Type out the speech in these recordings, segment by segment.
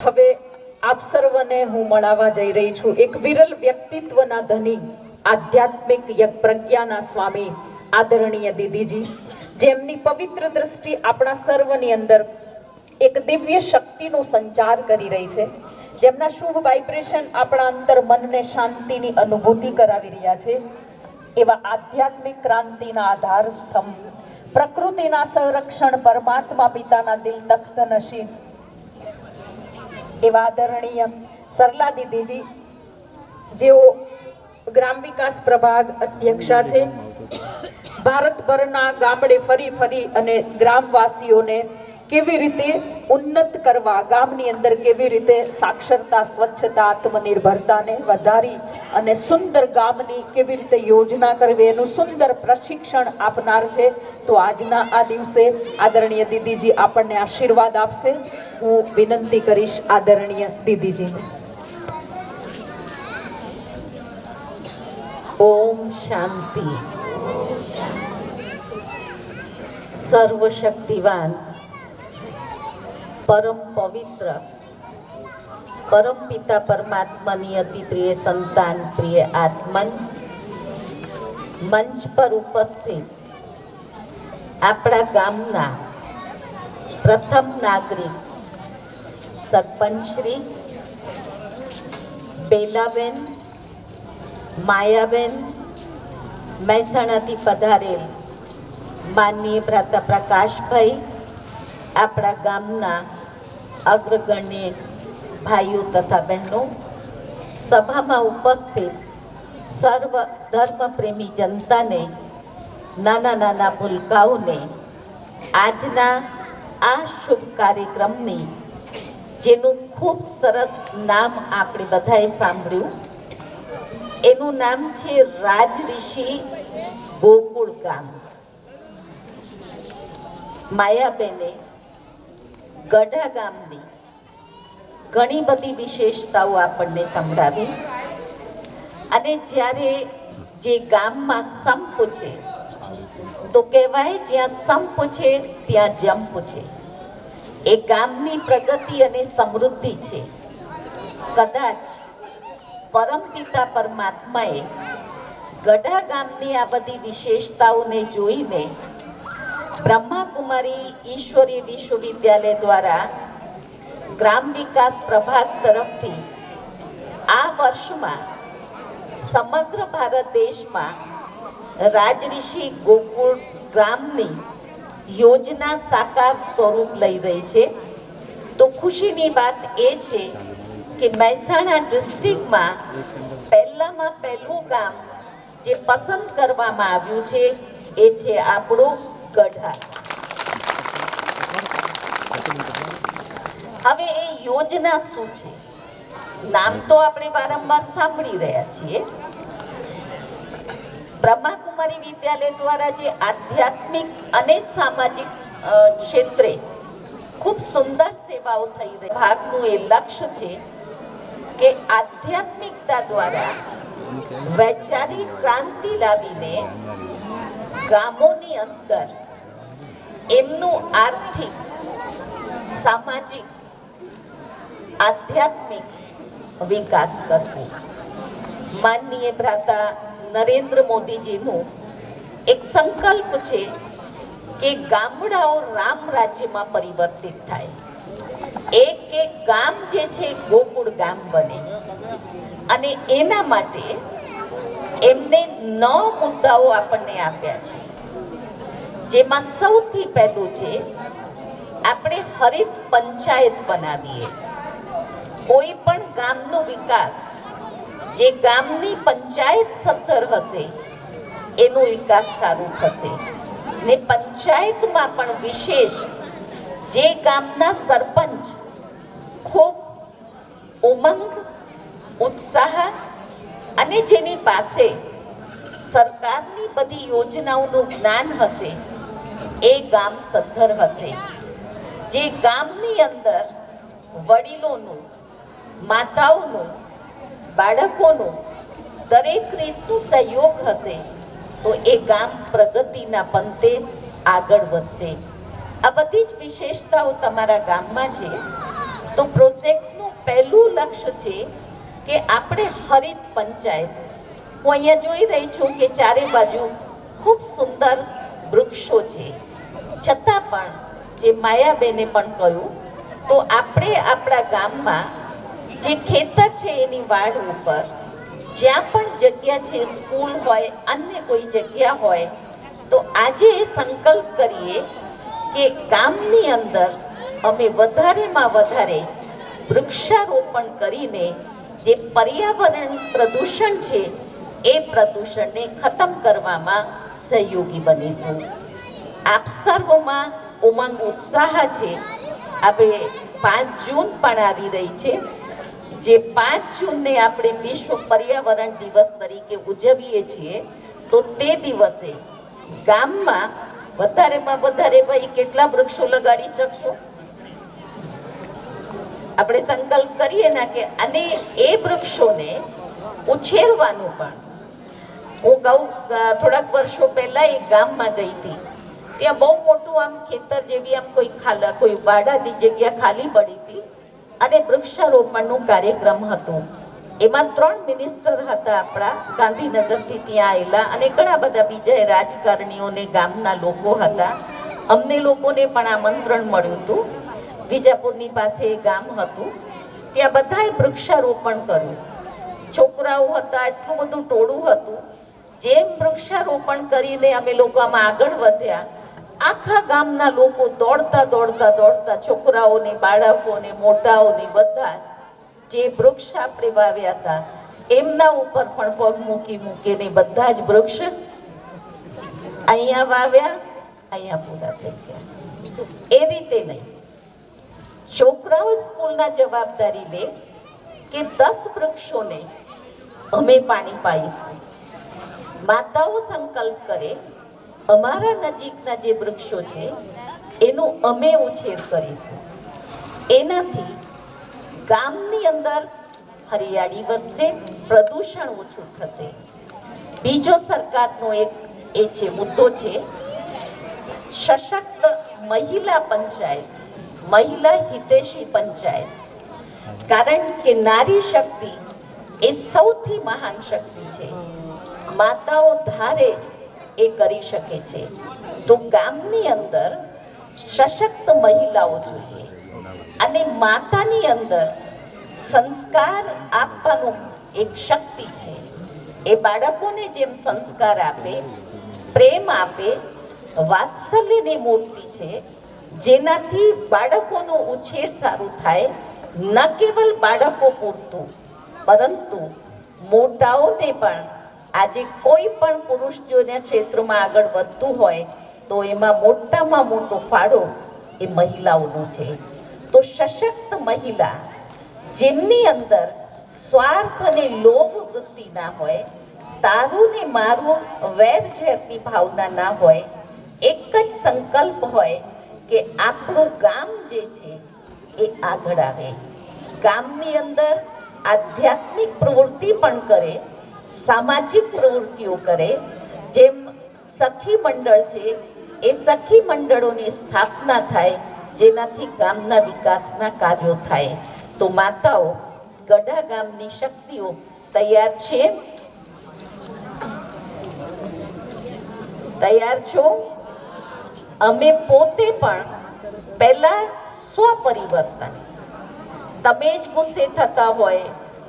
હવે આપ સર્વને હું મળાવવા જઈ રહી છું. એક વિરલ વ્યક્તિત્વના ધની, આધ્યાત્મિક પ્રજ્ઞાના સ્વામી, આદરણીય દીદીજી, જેમની પવિત્ર દ્રષ્ટિ આપણા સર્વની અંદર એક દિવ્ય શક્તિનો સંચાર કરી રહી છે. જેમના શુભ વાઇબ્રેશન આપણા અંતર મનને શાંતિની અનુભૂતિ કરાવી રહ્યા છે. એવા આધ્યાત્મિક ક્રાંતિના આધાર સ્તંભ પ્રકૃતિના સંરક્ષણ પરમાત્મા પિતાના દિલ તખ્ત નશીન એવા આદરણીય સરલા દીદીજી, જેઓ ગ્રામ વિકાસ પ્રભાગ અધ્યક્ષા છે. ભારતભરના ગામડે ફરી ફરી અને ગ્રામવાસીઓને કેવી રીતે ઉન્નત કરવા, ગામની અંદર કેવી રીતે સાક્ષરતા, સ્વચ્છતા, આત્મનિર્ભરતાને વધારી અને સુંદર ગામની કેવી રીતે યોજના કરવી, એનું સુંદર પ્રશિક્ષણ આપનાર છે. તો આજના આ દિવસે આદરણીય દીદીજી આપણને આશીર્વાદ આપશે. હું વિનંતી કરીશ આદરણીય દીદીજીને. ઓમ શાંતિ. સર્વશક્તિવાન. પરમ પવિત્ર. પરમ પિતા પરમાત્માની અતિ પ્રિય સંતાન, પ્રિય આત્મન. મંચ પર ઉપસ્થિત આપણા ગામના પ્રથમ નાગરિક સરપંચશ્રી બેલાબેન, માયાબેન, મહેસાણાથી પધારેલ માનનીય ભ્રાતા પ્રકાશભાઈ આપણા ગામના અગ્રગણ્ય ભાઈઓ તથા બહેનો, સભામાં ઉપસ્થિત સર્વ ધર્મપ્રેમી જનતાને, નાના નાના ભૂલકાઓને, આજના આ શુભ કાર્યક્રમની, જેનું ખૂબ સરસ નામ આપણે બધાએ સાંભળ્યું. એનું નામ છે રાજઋષિ ગોકુળ ગામ. માયાબેને ગઢા ગામની ઘણી બધી વિશેષતાઓ આપણને સંભળાવી. અને જ્યારે જે ગામમાં સંપ છે, તો કહેવાય જ્યાં સંપ છે, ત્યાં જંપ છે. એ ગામની પ્રગતિ અને સમૃદ્ધિ છે. કદાચ પરમપિતા પરમાત્માએ ગઢા ગામની આ બધી વિશેષતાઓને જોઈને બ્રહ્માકુમારી ઈશ્વરી વિશ્વવિદ્યાલય દ્વારા ગ્રામ વિકાસ પ્રભાગ તરફથી આ વર્ષમાં સમગ્ર ભારત દેશમાં રાજઋષિ ગોકુળ ગ્રામની યોજના સાકાર સ્વરૂપ લઈ રહી છે. તો ખુશીની વાત એ છે કે મહેસાણા ડિસ્ટ્રિક્ટમાં પહેલામાં પહેલું ગામ જે પસંદ કરવામાં આવ્યું છે એ છે આપણું ગઢા હવે એ યોજના શું છે? નામ તો આપણે વારંવાર સાંભળી રહ્યા છીએ. બ્રહ્માકુમારી વિદ્યાલય દ્વારા જે આધ્યાત્મિક અને સામાજિક ક્ષેત્રે ખૂબ સુંદર સેવાઓ થઈ રહી ભાગનું એ લક્ષ્ય છે કે આધ્યાત્મિકતા દ્વારા વૈચારિક ક્રાંતિ લાવીને ગામોની અંદર એમનું આર્થિક, સામાજિક, આધ્યાત્મિક વિકાસ કરવો. માનનીય ભ્રાતા નરેન્દ્ર મોદીજીનું એક સંકલ્પ છે કે ગામડાઓ રામ રાજ્યમાં પરિવર્તિત થાય. એક એક ગામ જે છે ગોકુળ ગામ બને. અને એના માટે એમને નવ મુદ્દાઓ આપણને આપ્યા છે. જેમાં સૌથી પહેલું છે, આપણે હરિત પંચાયત બનાવીએ. કોઈ પણ ગામનો વિકાસ, જે ગામની પંચાયત સત્તર હશે, એનો વિકાસ સારું થશે. ને પંચાયતમાં પણ વિશેષ, જે ગામના સરપંચ ખૂબ ઉમંગ, ઉત્સાહ અને જેની પાસે સરકારની બધી યોજનાઓનું જ્ઞાન હશે એ ગામ સદ્ધર હશે. જે ગામની અંદર વડીલોનું, માતાઓનું, બાળકોનું દરેક રીતનું સહયોગ હશે, તો એ ગામ પ્રગતિના પંતે આગળ વધશે. આ બધી જ વિશેષતાઓ તમારા ગામમાં છે. તો પ્રોજેક્ટનું પહેલું લક્ષ્ય છે કે આપણે હરિત પંચાયત. હું અહીંયા જોઈ રહી છું કે ચારે બાજુ ખૂબ સુંદર વૃક્ષો છે. છતાં પણ જે માયાબેને પણ કહ્યું, તો આપણે આપણા ગામમાં જે ખેતર છે એની વાડ ઉપર, જ્યાં પણ જગ્યા છે, સ્કૂલ હોય, અન્ય કોઈ જગ્યા હોય, તો આજે એ સંકલ્પ કરીએ કે ગામની અંદર અમે વધારેમાં વધારે વૃક્ષારોપણ કરીને જે પર્યાવરણ પ્રદૂષણ છે, એ પ્રદૂષણને ખતમ કરવામાં સહયોગી બનીશું આપ સર્વોમાં ઉમંગ ઉત્સાહ છે. આપણે પાંચ જૂન પણ આવી રહી છે. જે પાંચ જૂનને આપણે વિશ્વ પર્યાવરણ દિવસ તરીકે ઉજવીએ છીએ, તો તે દિવસે ગામમાં વધારેમાં વધારે ભાઈ કેટલા વૃક્ષો લગાડી શકશો? આપણે સંકલ્પ કરીએ ને કે અને એ વૃક્ષોને ઉછેરવાનું પણ હું ગૌ થોડાક વર્ષો પહેલા એક ગામમાં ગઈ હતી. ત્યાં બહુ મોટું આમ ખેતર જેવી આમ કોઈ ખાલા, કોઈ વાડાની જગ્યા ખાલી પડી હતી અને વૃક્ષારોપણનું કાર્યક્રમ હતો. એમાં ત્રણ મિનિસ્ટર હતા આપણા, ગાંધીનગરથી ત્યાં આવેલા અને ઘણા બધા બીજા રાજકારણીઓને, ગામના લોકો હતા. અમને લોકોને પણ આમંત્રણ મળ્યું હતું. વિજાપુરની પાસે એ ગામ હતું. ત્યાં બધાએ વૃક્ષારોપણ કર્યું. છોકરાઓ હતા એટલું બધું ટોળું હતું. જેમ વૃક્ષારોપણ કરીને અમે લોકો આમાં આગળ વધ્યા, આખા ગામના લોકો દોડતા દોડતા દોડતા છોકરાઓને, બાળકોને, મોટાઓને બધા જે વૃક્ષ આપણે વાવ્યા હતા, એમના ઉપર પણ પગ મૂકી મૂકીને બધા જ વૃક્ષ અહીંયા વાવ્યા, અહીંયા પૂરા થઈ ગયા. એ રીતે નહીં. છોકરાઓ સ્કૂલના જવાબદારી લે કે દસ વૃક્ષોને અમે પાણી પાઈશું માતાઓ સંકલ્પ કરે, અમારા નજીકના જે વૃક્ષો છે, એનું અમે ઉછેર કરીશું. એનાથી ગામની અંદર હરિયાળી વધશે, પ્રદૂષણ ઓછું થશે. બીજો સરકારનો એક એ છે, મુદ્દો છે, સશક્ત મહિલા પંચાયત, મહિલા હિતેશી પંચાયત. કારણ કે નારી શક્તિ એ સૌથી મહાન શક્તિ છે. માતાઓ ધારે એ કરી શકે છે. તો ગામની અંદર સશક્ત મહિલાઓ જોઈએ અને માતાની અંદર સંસ્કાર આપવાનું એક શક્તિ છે. એ બાળકોને જેમ સંસ્કાર આપે, પ્રેમ આપે, વાત્સલ્યની મૂર્તિ છે, જેનાથી બાળકોનો ઉછેર સારું થાય, ન કેવલ બાળકો પૂરતું, પરંતુ મોટાઓને પણ આજે કોઈ પણ પુરુષ જોને ક્ષેત્રમાં આગળ વધતું હોય, તો એમાં મોટામાં મોટો ફાળો એ મહિલાઓનો છે. તો સશક્ત મહિલા જેમની અંદર સ્વાર્થ અને લોભ વૃત્તિ ના હોય તારું ને મારું વેર ઝેરની ભાવના ના હોય, એક જ સંકલ્પ હોય કે આપણું ગામ જે છે એ આગળ આવે. ગામની અંદર આધ્યાત્મિક પ્રવૃત્તિ પણ કરે સામાજિક પ્રવૃત્તિઓ કરે, જેમ સખી મંડળ છે, એ સખી મંડળોની સ્થાપના થાય, જેનાથી ગામના વિકાસના કાર્યો થાય. તો માતાઓ, ગઢા ગામની શક્તિઓ તૈયાર છે? તૈયાર છો? અમે પોતે પણ પહેલા સ્વ પરિવર્તન તમે જ ગુસ્સે થતા હોય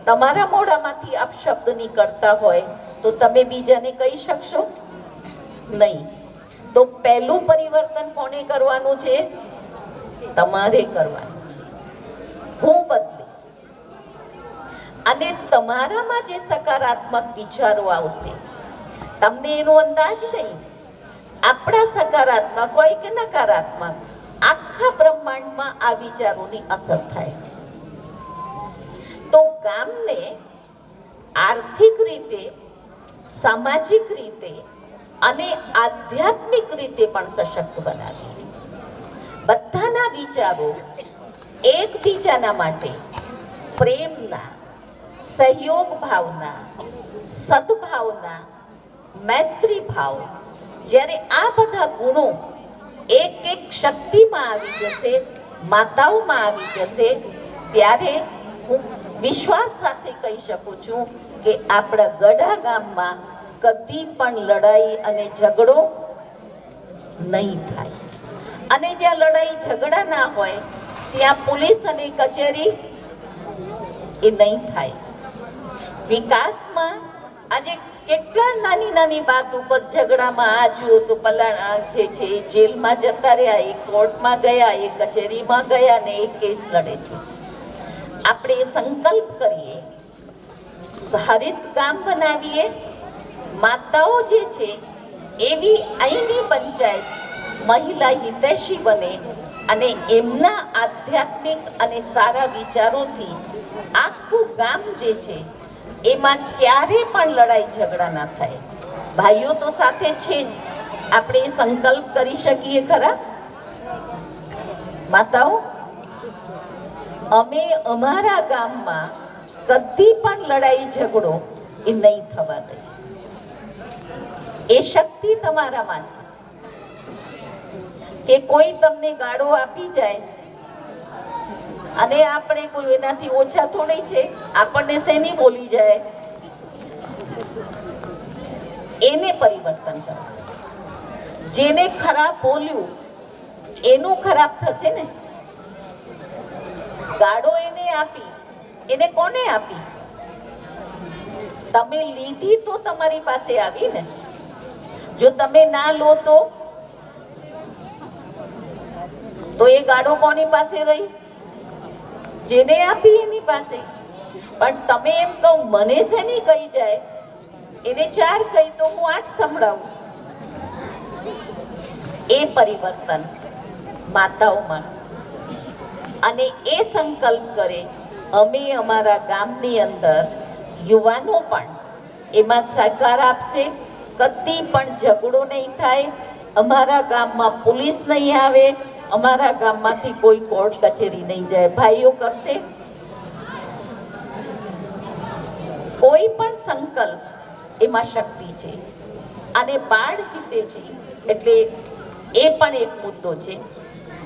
તમારા મોઢામાંથી અપશબ્દ નીકળતા હોય તો તમે બીજાને કહી શકશો? નહીં. તો પહેલું પરિવર્તન કોને કરવાનું છે? તમારે કરવાનું હું બદલીશ. અને તમારામાં જે સકારાત્મક વિચારો આવશે, તમને એનો અંદાજ નહીં. આપણા સકારાત્મક હોય કે નકારાત્મક, આખા બ્રહ્માંડમાં આ વિચારોની અસર થાય. ગામને આર્થિક રીતે, સામાજિક રીતે અને આધ્યાત્મિક રીતે પણ સશક્ત બનાવી. બધાના વિચારો એકબીજાના માટે પ્રેમના, સહયોગ ભાવના, સદભાવના, મૈત્રી ભાવ. જ્યારે આ બધા ગુણો એક એક શક્તિમાં આવી જશે, માતાઓમાં આવી જશે, ત્યારે હું વિશ્વાસ સાથે કહી શકું છું કે આપણા ગઢા ગામમાં કદી પણ લડાઈ અને ઝઘડો નહીં થાય. અને જ્યાં લડાઈ ઝઘડા ના હોય, ત્યાં પોલીસ અને કચેરી એ નહીં થાય. વિકાસમાં આજે કેટલા નાની નાની વાત ઉપર ઝઘડામાં આ જુઓ તો પલાણા જે છે એ જેલમાં જતા રહ્યા, એ કોર્ટમાં ગયા, એ કચેરીમાં ગયા ને એ કેસ લડે છે. આપણે સંકલ્પ કરીએ. હરિત ગામ બનાવીએ. માતાઓ જે છે, એવી અહીંની પંચાયત મહિલા હિતૈષી બને અને એમના આધ્યાત્મિક અને સારા વિચારોથી આખું ગામ જે છે, એમાં ક્યારે પણ લડાઈ ઝઘડા ના થાય. ભાઈઓ તો સાથે છે જ. આપણે સંકલ્પ કરી શકીએ ખરા? માતાઓ? અમે અમારા ગામમાં કદી પણ લડાઈ ઝઘડો એ નહીં થવા દે. એ શક્તિ તમારામાં છે. કે કોઈ તમને ગાળો આપી જાય, અને આપણે કોઈ એનાથી ઓછા થોડી છે, આપણને શેની બોલી જાય? એને પરિવર્તન કરો. જેને ખરાબ બોલ્યું, એનું ખરાબ થશે ને? ગાળો એને આપી. એને કોને આપી? તમે લીધી તો તમારી પાસે આવી ને. જો તમે ના લો તો? તો એ ગાડો કોની પાસે રહી? જેને આપી એની પાસે. પણ તમે એમ કહો, મને શેની કહી જાય? એને ચાર કહી તો હું આઠ સંભળાવું. એ પરિવર્તન માતાઓમાં અને એ સંકલ્પ કરે, અમે અમારા ગામની અંદર યુવાનો પણ એમાં સહકાર આપશે, કદી પણ ઝઘડો નહીં થાય, અમારા ગામમાં પોલીસ નહીં આવે, અમારા ગામમાંથી કોઈ કોર્ટ કચેરી નહીં જાય. ભાઈઓ કરશે? કોઈ પણ સંકલ્પ એમાં શક્તિ છે. અને બાળ હિતે છે, એટલે એ પણ એક મુદ્દો છે.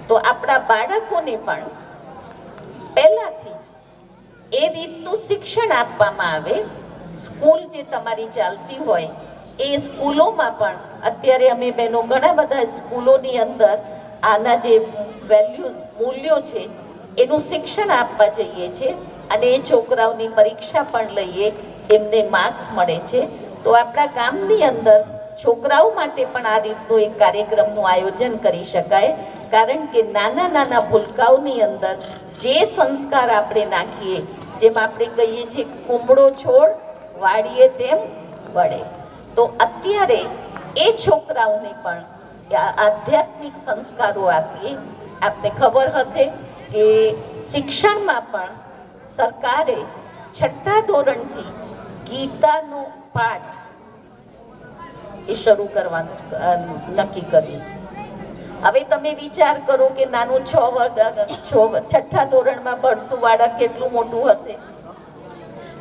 તો આપણા બાળકોને પણ પહેલાથી જ એ રીતનું શિક્ષણ આપવામાં આવે. સ્કૂલ જે તમારી ચાલતી હોય, એ સ્કૂલોમાં પણ અત્યારે અમે બહેનો ઘણા બધા સ્કૂલોની અંદર આના જે વેલ્યુઝ, મૂલ્યો છે, એનું શિક્ષણ આપવા જઈએ છે અને એ છોકરાઓની પરીક્ષા પણ લઈએ, એમને માર્ક્સ મળે છે. તો આપણા ગામની અંદર છોકરાઓ માટે પણ આ રીતનું એક કાર્યક્રમનું આયોજન કરી શકાય. કારણ કે નાના નાના ભૂલકાઓની અંદર જે સંસ્કાર આપણે નાખીએ, જેમ આપણે કહીએ છીએ કુંબળો છોડ વાળીએ તેમ વળે. તો અત્યારે એ છોકરાઓને પણ આધ્યાત્મિક સંસ્કારો આપીએ. આપને ખબર હશે કે શિક્ષણમાં પણ સરકારે છઠ્ઠા ધોરણથી ગીતાનો પાઠ એ શરૂ કરવાનું નક્કી કર્યું છે. હવે તમે વિચાર કરો કે નાનું છ વર્ગ છ છઠ્ઠા ધોરણમાં ભણતું બાળક કેટલું મોટું હશે?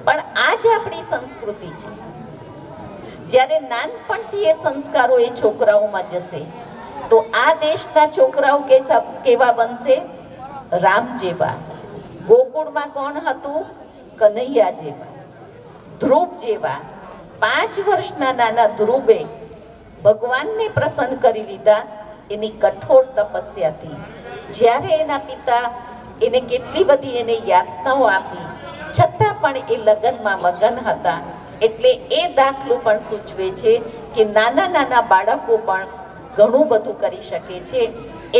પણ આ જ આપણી સંસ્કૃતિ છે. જ્યારે નાનપણથી એ સંસ્કારો એ છોકરાઓમાં જશે, તો આ દેશના છોકરાઓ કેસા, કેવા બનશે? રામ જેવા. ગોકુળમાં કોણ હતું? કનૈયા જેવા. ધ્રુવ જેવા. પાંચ વર્ષના નાના ધ્રુવે ભગવાનને પ્રસન્ન કરી લીધા, એની કઠોર તપસ્યાથી જ્યારે એના પિતા એને કેટલી બધી એને યાતનાઓ આપી, છતાં પણ એ લગ્નમાં મગન હતા. એટલે એ દાખલો પણ સૂચવે છે કે નાના નાના બાળકો પણ ઘણું બધું કરી શકે છે.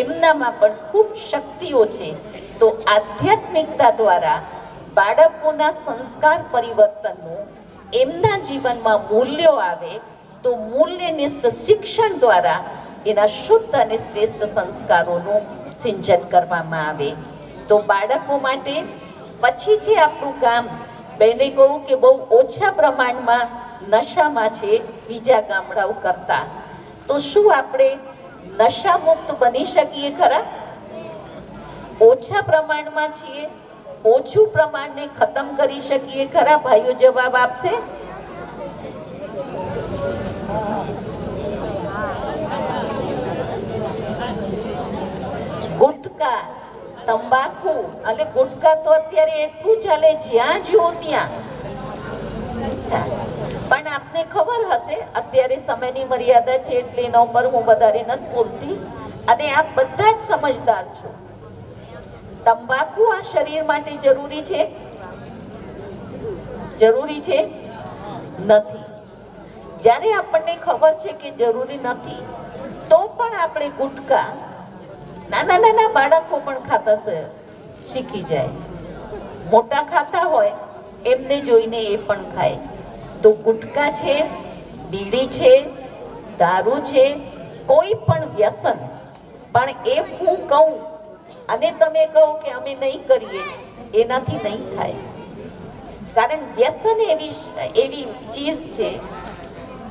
એમનામાં પણ ખૂબ શક્તિઓ છે. તો આધ્યાત્મિકતા દ્વારા બાળકોના સંસ્કાર પરિવર્તનનું એમના જીવનમાં મૂલ્યો આવે, તો મૂલ્યનિષ્ઠ શિક્ષણ દ્વારા એના શુદ્ધ અને શ્રેષ્ઠ સંસ્કારોનું સિંચન કરવામાં આવે. તો બાળકો માટે પછી જે આપણું કામ બેને કહું કે બહુ ઓછા પ્રમાણમાં નશામાં છે, બીજા ગામડાઓ કરતા. તો શું આપણે નશા મુક્ત બની શકીએ ખરા? ઓછા પ્રમાણમાં છીએ ઓછું પ્રમાણને ખતમ કરી શકીએ. ખરા ભાઈઓ, જવાબ આપશે? ગુટકા, તંબાકુ. અને ગુટકા તો અત્યારે એટલું ચાલે જ્યાં જુઓ ત્યાં. પણ આપને ખબર હશે, અત્યારે સમયની મર્યાદા છે એટલે એના ઉપર હું વધારે નથી બોલતી. અને આપ બધા જ સમજદાર છો. તંબાકુ આ શરીર માટે જરૂરી છે? જરૂરી છે? નથી. જ્યારે આપણને ખબર છે કે જરૂરી નથી, તો પણ આપણે ગુટકા નાના નાના બાળકો પણ ખાતા શીખી જાય. મોટા ખાતા હોય, એમને જોઈને એ પણ ખાય. તો ગુટકા છે, બીડી છે, દારૂ છે, કોઈ પણ વ્યસન. પણ એ હું કહું અને તમે કહો કે અમે નહીં કરીએ, એનાથી નહીં થાય. કારણ વ્યસન એવી એવી ચીજ છે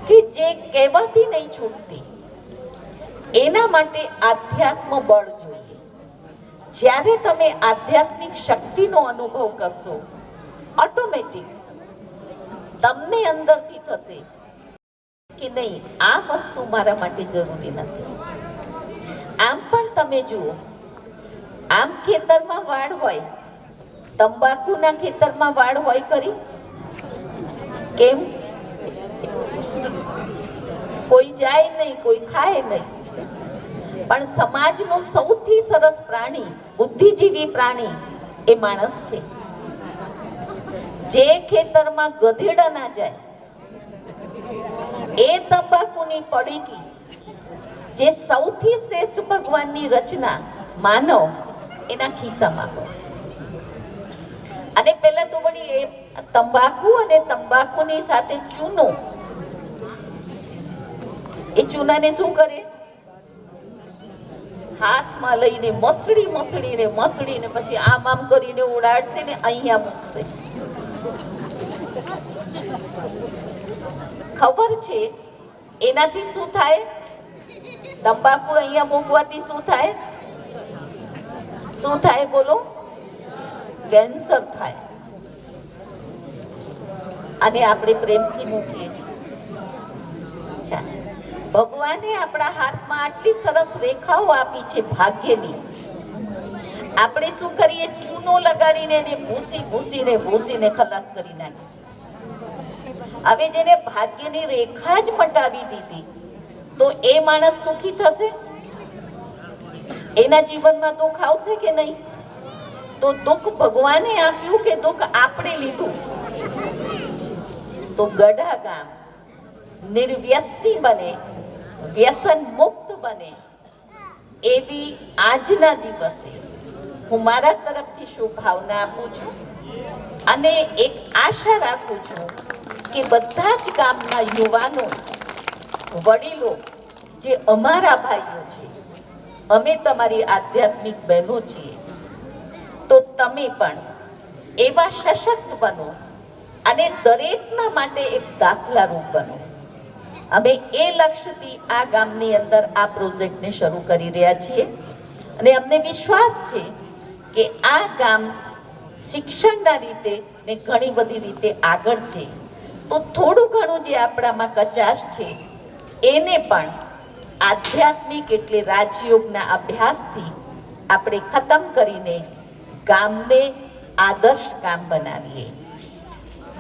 કે જે કહેવાથી નહીં છૂટતી. એના માટે આધ્યાત્મ બળ જોઈએ. જ્યારે તમે આધ્યાત્મિક શક્તિનો અનુભવ કરશો ઓટોમેટિક તમને અંદરથી થશે કે નહીં, આ વસ્તુ મારા માટે જરૂરી નથી. આમ પણ તમે જુઓ આમ ખેતરમાં વાડ હોય. તંબાકુના ખેતરમાં વાડ હોય કરી કેમ? કોઈ જાય નહીં, કોઈ ખાય નહીં. પણ સમાજનું સૌથી સરસ પ્રાણી, બુદ્ધિજીવી પ્રાણી એ માણસ છે. જે ખેતરમાં ગધેડા ના જાય, એ તંબાકુની પડીકી, જે સૌથી શ્રેષ્ઠ ભગવાનની રચના, માનવ એના ખીચામાં અને પહેલા તો વળી એ તંબાકુ અને તંબાકુની સાથે ચૂનો. એ ચૂનાને શું કરે? હાથમાં લઈને મસળી મસળીને મસળીને પછી આમ આમ કરીને ઉડાડશે ને અહીંયા મૂકશે. ખબર છે? એનાથી શું થાય? તંબાકુ અહીંયા મૂકવાથી શું થાય? શું થાય બોલો? કેન્સર થાય. અને આપણે પ્રેમથી મૂકીએ છીએ. ભગવાને આપણા હાથમાં આટલી સરસ રેખાઓ આપી છે ભાગ્યની. આપણે શું કરીએ? ચૂનો લગાડીને એને ભૂસી, ભૂસીને ભૂસીને ખલાસ કરી નાખીએ. હવે જેને ભાગ્યની રેખા જ મટાવી દીધી, તો એ માણસ સુખી થશે? એના જીવનમાં દુઃખ આવશે કે નહીં? તો દુઃખ ભગવાને આપ્યું કે દુઃખ આપણે લીધું? તો ગઢા ગામ નિર્વ્યસ્તી બને, વ્યસન મુક્ત બને એવી આજના દિવસે હું મારા તરફથી શુભભાવના આપું છું અને એક આશા રાખું છું કે બધા જ ગામના યુવાનો, વડીલો જે અમારા ભાઈઓ છે અમે તમારી આધ્યાત્મિક બહેનો છીએ. તો તમે પણ એવા સશક્ત બનો અને દરેકના માટે એક દાખલારૂપ બનો. અમે એ લક્ષ્યથી આ ગામની અંદર આ પ્રોજેક્ટને શરૂ કરી રહ્યા છીએ. અને અમને વિશ્વાસ છે કે આ ગામ શિક્ષણના રીતે ને ઘણી બધી રીતે આગળ છે. તો થોડું ઘણું જે આપણામાં કચાશ છે, એને પણ આધ્યાત્મિક એટલે રાજયોગના અભ્યાસથી આપણે ખતમ કરીને ગામને આદર્શ ગામ બનાવીએ.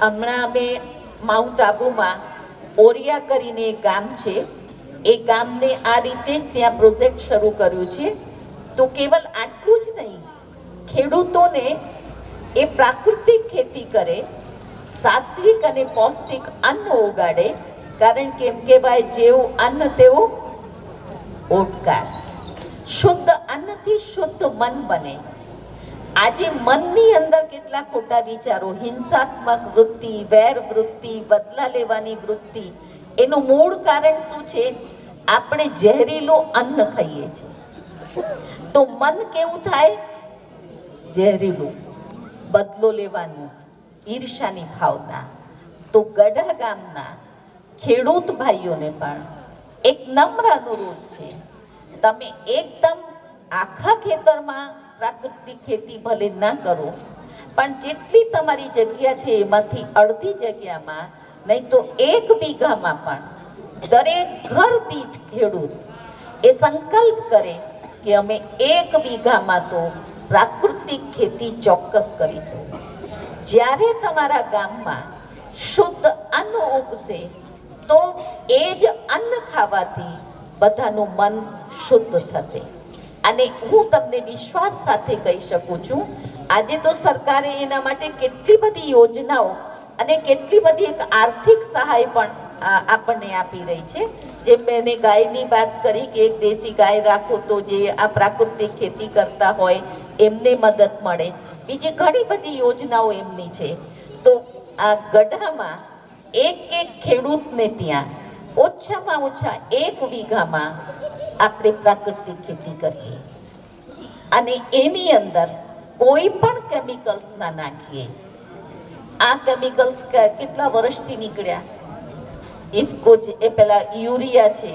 હમણાં અમે માઉન્ટ આબુમાં ઓરિયા કરીને એક ગામ છે. એ ગામને આ રીતે ત્યાં પ્રોજેક્ટ શરૂ કર્યું છે. તો કેવલ આટલું જ નહીં, ખેડૂતોને એ પ્રાકૃતિક ખેતી કરે, સાત્વિક અને પૌષ્ટિક અન્ન ઉગાડે કારણ કે એમ કહેવાય જેવું અન્ન તેવું ઓટકાર. શુદ્ધ અન્નથી શુદ્ધ મન બને. આજે મનની અંદર કેટલા ખોટા વિચારો, હિંસાત્મક વૃત્તિ, વેર વૃત્તિ, બદલા લેવાની વૃત્તિ, એનું મૂળ કારણ શું છે? આપણે ઝેરીલું અન્ન ખાઈએ છીએ. તો મન કેવું થાય? ઝેરીલું. બદલો લેવાનું ઈર્ષાની ભાવના. તો ગઢા ગામના ખેડૂત ભાઈઓને પણ એક નમ્ર અનુરોધ છે. તમે એકદમ આખા ખેતરમાં પ્રાકૃતિક ખેતી ભલે ના કરો, પણ જેટલી તમારી જગ્યા છે એમાંથી અડધી જગ્યામાં, નહીં તો એક વીઘામાં પણ દરેક ઘર દીઠ ખેડૂત એ સંકલ્પ કરે કે અમે એક વીઘામાં તો પ્રાકૃતિક ખેતી ચોક્કસ કરીશું. જ્યારે તમારા ગામમાં શુદ્ધ અન્ન ઉગશે તો એ જ અન્ન ખાવાથી બધાનું મન શુદ્ધ થશે. અને હું તમને વિશ્વાસ સાથે કહી શકું છું, આજે તો સરકારે એના માટે કેટલી બધી યોજનાઓ અને કેટલી બધી એક આર્થિક સહાય પણ આપણને આપી રહી છે. જેમ મેં ગાયની વાત કરી કે એક દેશી ગાય રાખો તો જે આ પ્રાકૃતિક ખેતી કરતા હોય, એમને મદદ મળે. બીજી ઘણી બધી યોજનાઓ એમની છે. તો આ ગઢામાં એક એક ખેડૂતને ત્યાં ઓછામાં ઓછા એક વીઘામાં આપણે પ્રાકૃતિક ખેતી કરીએ. અને એની અંદર કોઈ પણ કેમિકલ્સ ના નાખીએ. આ કેમિકલ્સ કેટલા વર્ષથી નીકળ્યા? ઇફકો છે, એ પેલા યુરિયા છે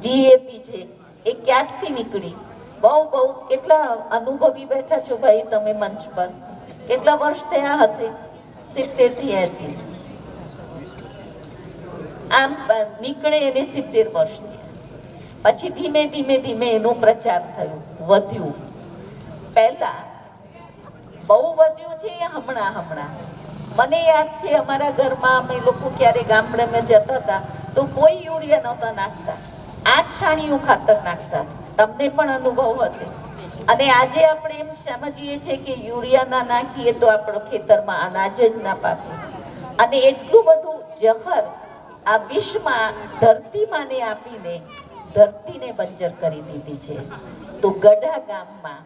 ડીએપી છે, એ ક્યાંકથી નીકળી? બહુ બહુ કેટલા અનુભવી બેઠા છો ભાઈ તમે મંચ પર? કેટલા વર્ષ થયા હશે? સિત્તેરથી એસી. આમ નીકળે એને સિત્તેર વર્ષ પછી ધીમે ધીમે ધીમે એનો પ્રચાર થયો, વધ્યું. પહેલા બહુ વધ્યું છે હમણાં હમણાં. મને યાદ છે અમારા ઘરમાં અમે લોકો ક્યારે ગામડામાં જતા હતા તો કોઈ યુરિયા નહોતા નાખતા. આ છાણિયું ખાતર નાખતા. તમને પણ અનુભવ હશે. અને આજે આપણે એમ સમજીએ છીએ કે યુરિયા ના નાખીએ તો આપણો ખેતરમાં અનાજ જ ના પાકે. અને એટલું બધું જહર આ વિશ્વમાં ધરતીમાને આપીને ધરતીને બંજર કરી દીધી છે. તો ગઢા ગામમાં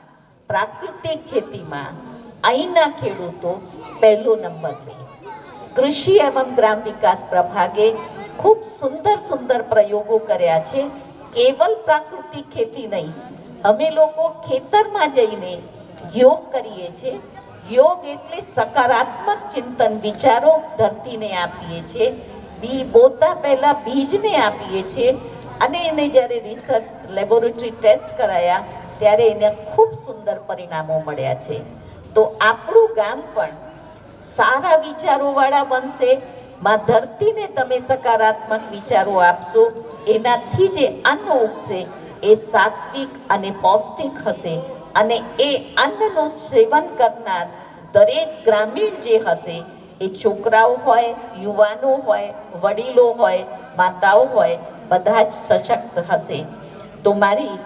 પ્રાકૃતિક ખેતીમાં અહીંના ખેડૂતો પહેલો નંબર લે કૃષિ એવં ગ્રામ વિકાસ પ્રભાગે ખૂબ સુંદર સુંદર પ્રયોગો કર્યા છે. કેવલ પ્રાકૃતિક ખેતી નહીં, અમે લોકો ખેતરમાં જઈને યોગ કરીએ છીએ યોગ એટલે સકારાત્મક ચિંતન વિચારો ધરતીને આપીએ છીએ બી બોતા પહેલા બીજને આપીએ છીએ. અને એને જ્યારે રિસર્ચ લેબોરેટરી ટેસ્ટ કરાયા, ત્યારે એને ખૂબ સુંદર પરિણામો મળ્યા છે. તો આપણું ગામ પણ સારા વિચારોવાળા બનશે. માં ધરતીને તમે સકારાત્મક વિચારો આપશો, એનાથી જે અન્ન ઉપશે એ સાત્વિક અને પૌષ્ટિક હશે અને એ અન્નનું સેવન કરનાર દરેક ગ્રામીણ જે હશે એ છોકરાઓ હોય, યુવાનો હોય, વડીલો હોય, માતાઓ હોય, બધા જ સશક્ત હશે. તો મારી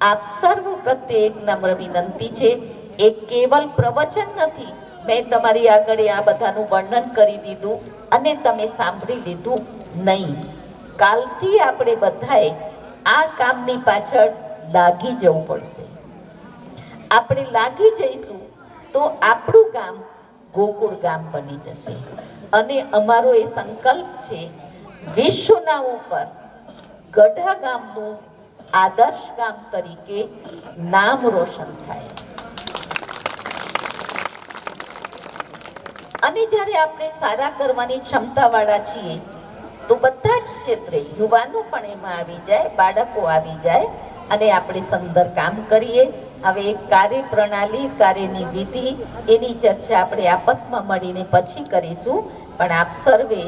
આપ સર્વ પ્રત્યે એક નમ્ર વિનંતી છે. એ કેવલ પ્રવચન નથી. મેં તમારી આગળ આ બધાનું વર્ણન કરી દીધું અને તમે સાંભળી લીધું નહીં. કાલથી આપણે બધાએ આ કામની પાછળ લાગી જવું પડશે. આપણે લાગી જઈશું તો આપણું ગામ ગોકુળ ગામ બની જશે. અને અમારો એ સંકલ્પ છે, વિશ્વના ઉપર ગઢા ગામનું આદર્શ ગામ તરીકે નામ રોશન થાય. અને જ્યારે આપણે સારા કરવાની ક્ષમતાવાળા છીએ, તો બધા જ ક્ષેત્રે યુવાનો પણ એમાં આવી જાય, બાળકો આવી જાય, અને આપણે સુંદર કામ કરીએ. હવે એક કાર્ય પ્રણાલી કાર્યની વિધિ, એની ચર્ચા આપણે આપસમાં મળીને પછી કરીશું. પણ આપ સર્વે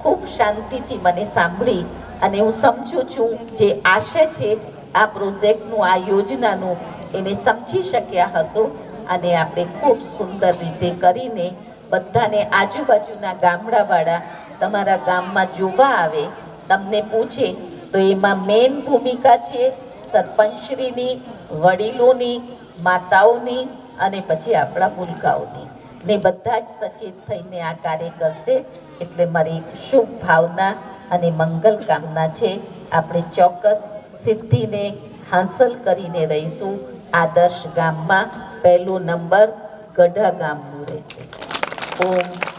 ખૂબ શાંતિથી મને સાંભળી અને હું સમજું છું જે આશય છે, આ પ્રોજેક્ટનું, આ યોજનાનું એને સમજી શક્યા હશો અને આપણે ખૂબ સુંદર રીતે કરીને બધાને આજુબાજુના ગામડાવાળા તમારા ગામમાં જોવા આવે, તમને પૂછે તો એમાં મેન ભૂમિકા છે સરપંચશ્રીની, વડીલોની, માતાઓની અને પછી આપણા ભૂલકાઓની. ને બધા જ સચેત થઈને આ કાર્ય કરશે એટલે મારી શુભ ભાવના અને મંગલ કામના છે. આપણે ચોક્કસ સિદ્ધિને હાંસલ કરીને રહીશું. આદર્શ ગામમાં પહેલો નંબર ગઢા ગામનું રહેશે. ઓમ